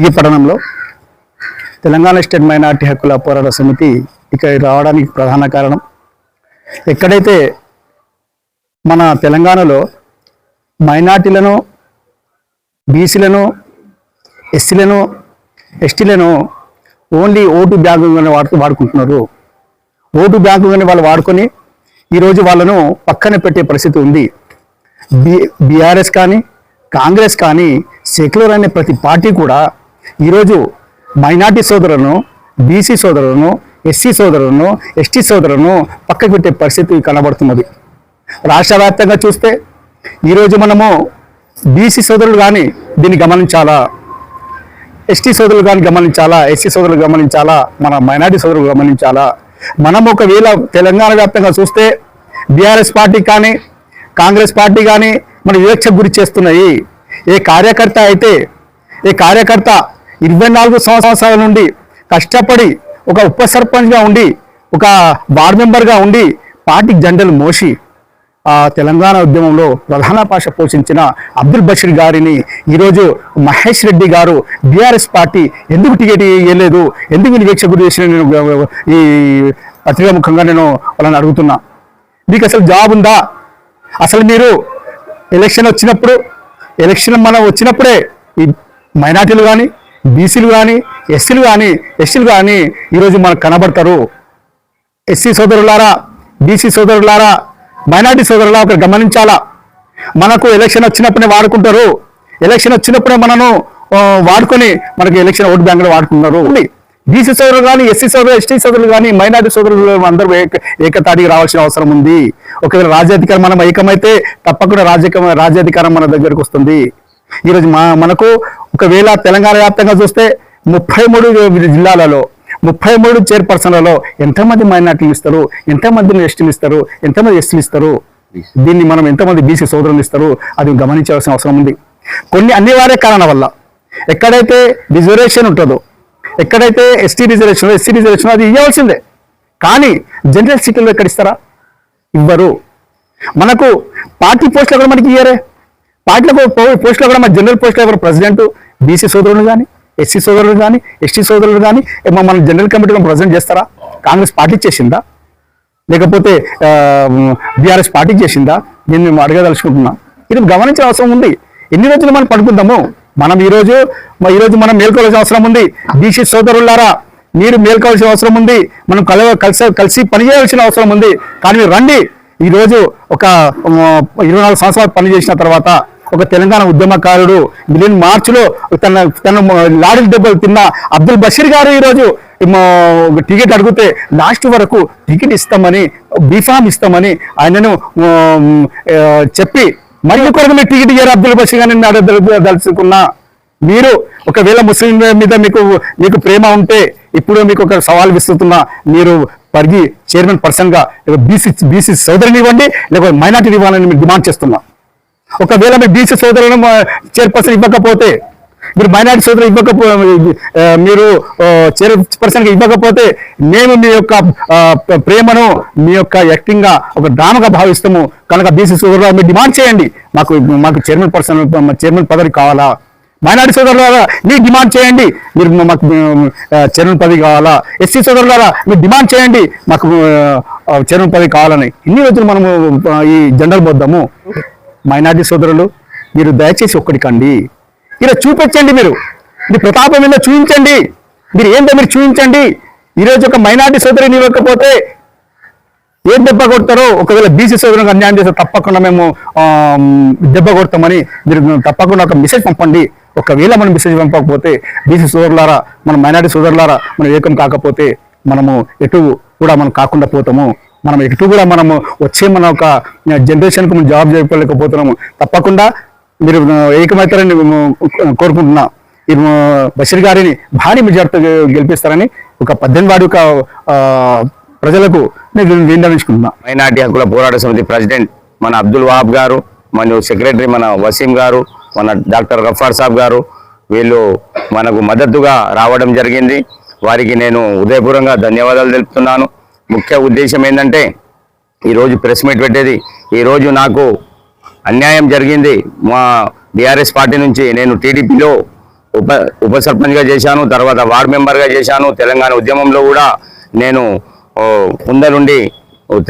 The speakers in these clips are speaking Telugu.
ఈ పట్టణంలో తెలంగాణ స్టేట్ మైనార్టీ హక్కుల పోరాట సమితి ఇక్కడ రావడానికి ప్రధాన కారణం. ఎక్కడైతే మన తెలంగాణలో మైనార్టీలను బీసీలను ఎస్సీలను ఎస్టీలను ఓన్లీ ఓటు బ్యాంకుగానే వాడుతూ వాడుకుంటున్నారు. ఓటు బ్యాంకుగానే వాళ్ళు వాడుకొని ఈరోజు వాళ్ళను పక్కన పెట్టే పరిస్థితి ఉంది. బి బీఆర్ఎస్ కానీ కాంగ్రెస్ కానీ సెక్యులర్ అనే ప్రతి పార్టీ కూడా ఈరోజు మైనార్టీ సోదరులను బీసీ సోదరులను ఎస్సీ సోదరులను ఎస్టీ సోదరులను పక్కకు పెట్టే పరిస్థితి కనబడుతున్నది. రాష్ట్ర వ్యాప్తంగా చూస్తే ఈరోజు మనము బీసీ సోదరులు కానీ దీన్ని గమనించాలా? ఎస్టీ సోదరులు కానీ గమనించాలా? ఎస్సీ సోదరులు గమనించాలా? మన మైనార్టీ సోదరులు గమనించాలా? మనం ఒకవేళ తెలంగాణ వ్యాప్తంగా చూస్తే బీఆర్ఎస్ పార్టీ కానీ కాంగ్రెస్ పార్టీ కానీ మన వివక్ష గురి చేస్తున్నాయి. ఏ కార్యకర్త అయితే ఏ కార్యకర్త ఇరవై నాలుగు సంవత్సరాల నుండి కష్టపడి ఒక ఉప సర్పంచ్గా ఉండి ఒక వార్డ్ మెంబర్గా ఉండి పార్టీ జెండలు మోసి ఆ తెలంగాణ ఉద్యమంలో ప్రధాన పాష పోషించిన అబ్దుల్ బషీర్ గారిని ఈరోజు మహేష్ రెడ్డి గారు బీఆర్ఎస్ పార్టీ ఎందుకు టికెట్ ఇవ్వలేదు ఎందుకు నిరీక్ష గురి చేసిన నేను ఈ పత్రికా ముఖంగా నేను వాళ్ళని అడుగుతున్నా. మీకు అసలు జాబ్ ఉందా? అసలు మీరు ఎలక్షన్ వచ్చినప్పుడు ఎలక్షన్ మనం వచ్చినప్పుడే ఈ మైనార్టీలు కానీ బీసీలు కానీ ఎస్సీలు కానీ ఎస్సీలు కానీ ఈరోజు మనకు కనబడతారు. ఎస్సీ సోదరులారా బీసీ సోదరులారా మైనార్టీ సోదరులారా ఒకరు గమనించాలా? మనకు ఎలక్షన్ వచ్చినప్పుడే వాడుకుంటారు. ఎలక్షన్ వచ్చినప్పుడే మనను వాడుకొని మనకి ఎలక్షన్ ఓటు బ్యాంకులో వాడుకున్నారు బీసీ సోదరులు కానీ ఎస్సీ సోదరులు ఎస్టీ సోదరులు కానీ మైనార్టీ సోదరులు అందరూ ఏక ఏకతాటికి రావాల్సిన అవసరం ఉంది. ఒకవేళ రాజ్యాధికారం మనం ఏకమైతే తప్పకుండా రాజ్య రాజ్యాధికారం మన దగ్గరకు వస్తుంది. ఈరోజు మా మనకు ఒకవేళ తెలంగాణ వ్యాప్తంగా చూస్తే ముప్పై మూడు జిల్లాలలో ముప్పై మూడు చైర్పర్సన్లలో ఎంతమంది మైనార్టీలు ఇస్తారు? ఎంతమందిని ఎస్టీలు ఇస్తారు? ఎంతమంది ఎస్టీలు ఇస్తారు? దీన్ని మనం ఎంతమంది బీసీ సోదరులు ఇస్తారు? అది గమనించాల్సిన అవసరం ఉంది. కొన్ని అనివార్య కారణాల వల్ల ఎక్కడైతే రిజర్వేషన్ ఉంటుందో ఎక్కడైతే ఎస్టీ రిజర్వేషన్ ఎస్సీ రిజర్వేషన్ అది ఇవ్వాల్సిందే. కానీ జనరల్ సీట్లలో ఎక్కడ ఇస్తారా? ఇవ్వరు. మనకు పార్టీ పోస్టులు కూడా మనకి ఇయ్యరే? పార్టీలకు పో- పోస్టులో కూడా మన జనరల్ పోస్టులో ఎవరు? ప్రెసిడెంట్. బీసీ సోదరులు కానీ ఎస్సీ సోదరులు కానీ ఎస్టీ సోదరులు కానీ ఏమో మన జనరల్ కమిటీలో ప్రజెంట్ చేస్తారా? కాంగ్రెస్ పార్టీ చేసిందా? లేకపోతే బీఆర్ఎస్ పార్టీ చేసిందా? నేను మేము అడగదలుచుకుంటున్నా. ఇది గమనించిన అవసరం ఉంది. ఎన్ని రోజులు మనం పడుకుందాము? మనం ఈరోజు ఈరోజు మనం మేల్కోవాల్సిన అవసరం ఉంది. బీసీ సోదరులారా మీరు మేల్కోవాల్సిన అవసరం ఉంది. మనం కల కలిసి కలిసి పనిచేయాల్సిన అవసరం ఉంది. కానీ మీరు రండి ఈరోజు ఒక ఇరవై నాలుగు సంవత్సరాలు పనిచేసిన తర్వాత ఒక తెలంగాణ ఉద్యమకారుడు మిలియన్ మార్చిలో తన తన లాడీ దెబ్బలు తిన్న అబ్దుల్ బషీర్ గారు ఈరోజు ఒక టికెట్ అడిగితే లాస్ట్ వరకు టికెట్ ఇస్తామని బీఫామ్ ఇస్తామని ఆయనను చెప్పి మరి కొరకు మీరు టికెట్ ఇయ్యారు అబ్దుల్ బషీర్ గారిని అడగదలుచుకున్నా మీరు ఒకవేళ ముస్లిం మీద మీకు మీకు ప్రేమ ఉంటే ఇప్పుడు మీకు ఒక సవాల్ విస్తున్నా మీరు పరిగి చైర్మన్ పర్సన్గా బీసీ బీసీ సోదరిని ఇవ్వండి లేకపోతే మైనార్టీని ఇవ్వాలని మీరు డిమాండ్ చేస్తున్నా. ఒకవేళ మీరు బీసీ సోదరులను చైర్పర్సన్ ఇవ్వకపోతే మీరు మైనార్టీ సోదరులు ఇవ్వకపో మీరు చైర్పర్సన్ ఇవ్వకపోతే మేము మీ యొక్క ప్రేమను మీ యొక్క యాక్టింగ్గా ఒక డ్రామాగా భావిస్తాము. కనుక బీసీ సోదరులు మీరు డిమాండ్ చేయండి. మాకు మాకు చైర్మన్ పర్సన్ చైర్మన్ పదవి కావాలా? మైనార్టీ సోదరులారా మీరు డిమాండ్ చేయండి. మీరు మాకు చైర్మన్ పదవి కావాలా? ఎస్సీ సోదరులారా మీరు డిమాండ్ చేయండి. మాకు చైర్మన్ పదవి కావాలని. ఇన్ని రోజులు మనము ఈ జెండర్ పోద్దాము. మైనార్టీ సోదరులు మీరు దయచేసి ఒక్కడికండి. ఇలా చూపించండి మీరు. మీ ప్రతాపం మీద చూపించండి మీరు ఏంటో మీరు చూపించండి ఈరోజు ఒక మైనార్టీ సోదరిని ఇవ్వకపోతే ఏం దెబ్బ కొడతారో? ఒకవేళ బీసీ సోదరులకు అన్యాయం చేస్తే తప్పకుండా మేము దెబ్బ కొడతామని మీరు తప్పకుండా ఒక మెసేజ్ పంపండి. ఒకవేళ మనం మెసేజ్ పంపకపోతే బీసీ సోదరులారా మన మైనార్టీ సోదరులారా మనం ఏకం కాకపోతే మనము ఎటు కూడా మనం కాకుండా పోతాము. మనం ఎటు కూడా మనము వచ్చే మన ఒక జనరేషన్కి మనం జాబ్ చేయలేకపోతున్నాము తప్పకుండా మీరు ఏకమవుతారని కోరుకుంటున్నా. ఈ బషీర్ గారిని భారీ మెజార్టీతో గెలిపిస్తారని ఒక పద్దెనిమిది వాడి ఒక ప్రజలకు నేను విన్నవించుకుంటున్నా. మైనార్టీ హక్కుల పోరాట సమితి ప్రెసిడెంట్ మన అబ్దుల్ వహాబ్ గారు మన సెక్రటరీ మన వసీం గారు మన డాక్టర్ గఫార్ సాబ్ గారు వీళ్ళు మనకు మద్దతుగా రావడం జరిగింది. వారికి నేను ఉదయపూర్వంగా ధన్యవాదాలు తెలుపుతున్నాను. ముఖ్య ఉద్దేశం ఏంటంటే ఈరోజు ప్రెస్ మీట్ పెట్టేది ఈరోజు నాకు అన్యాయం జరిగింది. మా బీఆర్ఎస్ పార్టీ నుంచి నేను టీడీపీలో ఉప ఉప సర్పంచ్గా చేశాను తర్వాత వార్డ్ మెంబర్గా చేశాను. తెలంగాణ ఉద్యమంలో కూడా నేను ముందరుండి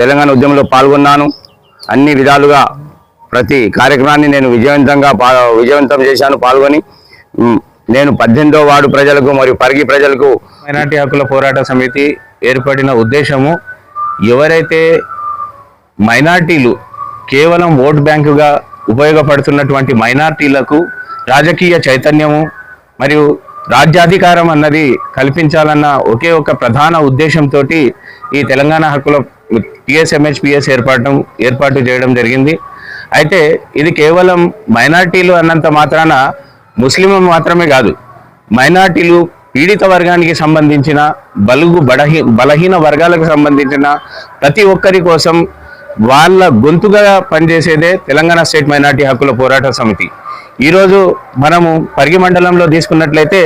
తెలంగాణ ఉద్యమంలో పాల్గొన్నాను. అన్ని విధాలుగా ప్రతి కార్యక్రమాన్ని నేను విజయవంతంగా విజయవంతం చేశాను పాల్గొని. నేను పద్దెనిమిదో వార్డు ప్రజలకు మరియు పరిగి ప్రజలకు మైనార్టీ హక్కుల పోరాట సమితి ఏర్పడిన ఉద్దేశము ఎవరైతే మైనార్టీలు కేవలం ఓట్ బ్యాంకుగా ఉపయోగపడుతున్నటువంటి మైనార్టీలకు రాజకీయ చైతన్యము మరియు రాజ్యాధికారం అన్నది కల్పించాలన్న ఒకే ఒక ప్రధాన ఉద్దేశంతో ఈ తెలంగాణ హక్కుల పిఎస్ఎంహెచ్పిఎస్ ఏర్పడటం ఏర్పాటు చేయడం జరిగింది. అయితే ఇది కేవలం మైనార్టీలు అన్నంత మాత్రాన ముస్లిం మాత్రమే కాదు మైనార్టీలు పీడిత వర్గానికి సంబంధించిన బలుగు బలహీ బలహీన వర్గాలకు సంబంధించిన ప్రతి ఒక్కరి కోసం వాళ్ళ గొంతుగా పనిచేసేదే తెలంగాణ స్టేట్ మైనార్టీ హక్కుల పోరాట సమితి. ఈరోజు మనము పరిగి మండలంలో తీసుకున్నట్లయితే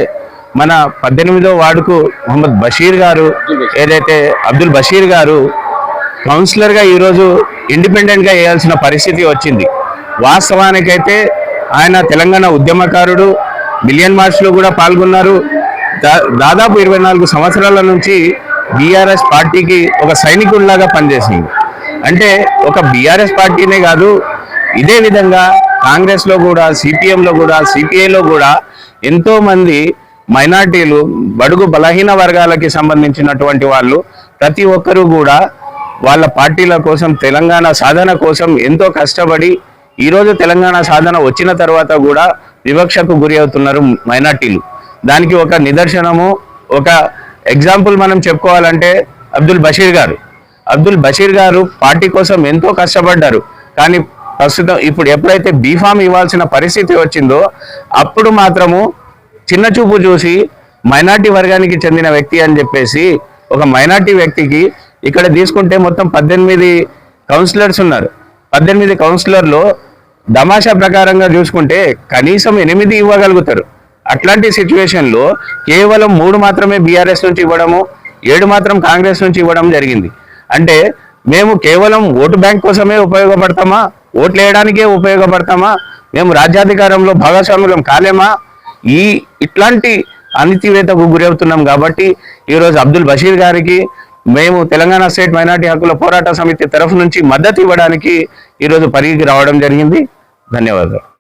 మన పద్దెనిమిదో వార్డుకు మొహమ్మద్ బషీర్ గారు ఏదైతే అబ్దుల్ బషీర్ గారు కౌన్సిలర్గా ఈరోజు ఇండిపెండెంట్గా వేయాల్సిన పరిస్థితి వచ్చింది. వాస్తవానికైతే ఆయన తెలంగాణ ఉద్యమకారుడు మిలియన్ మార్చ్లో కూడా పాల్గొన్నారు. దాదాపు ఇరవై నాలుగు సంవత్సరాల నుంచి బీఆర్ఎస్ పార్టీకి ఒక సైనికుడిలాగా పనిచేసింది. అంటే ఒక బీఆర్ఎస్ పార్టీనే కాదు ఇదే విధంగా కాంగ్రెస్లో కూడా సిపిఎంలో కూడా సిపిఐలో కూడా ఎంతో మంది మైనార్టీలు బడుగు బలహీన వర్గాలకి సంబంధించినటువంటి వాళ్ళు ప్రతి ఒక్కరూ కూడా వాళ్ళ పార్టీల కోసం తెలంగాణ సాధన కోసం ఎంతో కష్టపడి ఈరోజు తెలంగాణ సాధన వచ్చిన తర్వాత కూడా వివక్షకు గురి అవుతున్నారు మైనార్టీలు. దానికి ఒక నిదర్శనము ఒక ఎగ్జాంపుల్ మనం చెప్పుకోవాలంటే అబ్దుల్ బషీర్ గారు. అబ్దుల్ బషీర్ గారు పార్టీ కోసం ఎంతో కష్టపడ్డారు. కానీ ప్రస్తుతం ఇప్పుడు ఎప్పుడైతే బీఫామ్ ఇవ్వాల్సిన పరిస్థితి వచ్చిందో అప్పుడు మాత్రము చిన్న చూపు చూసి మైనార్టీ వర్గానికి చెందిన వ్యక్తి అని చెప్పేసి ఒక మైనార్టీ వ్యక్తికి ఇక్కడ తీసుకుంటే మొత్తం పద్దెనిమిది కౌన్సిలర్స్ ఉన్నారు. పద్దెనిమిది కౌన్సిలర్లో దమాషా ప్రకారంగా చూసుకుంటే కనీసం ఎనిమిది ఇవ్వగలుగుతారు. అట్లాంటి సిచ్యువేషన్లో కేవలం మూడు మాత్రమే బీఆర్ఎస్ నుంచి ఇవ్వడము ఏడు మాత్రం కాంగ్రెస్ నుంచి ఇవ్వడం జరిగింది. అంటే మేము కేవలం ఓటు బ్యాంక్ కోసమే ఉపయోగపడతామా? ఓట్లు వేయడానికే ఉపయోగపడతామా? మేము రాజ్యాధికారంలో భాగస్వామ్యం కాలేమా? ఈ ఇట్లాంటి అనితివేతకు గురవుతున్నాం కాబట్టి ఈరోజు అబ్దుల్ బషీర్ గారికి మేము తెలంగాణ స్టేట్ మైనార్టీ హక్కుల పోరాట సమితి తరఫు నుంచి మద్దతు ఇవ్వడానికి ఈరోజు పరిగికి రావడం జరిగింది. ధన్యవాదాలు.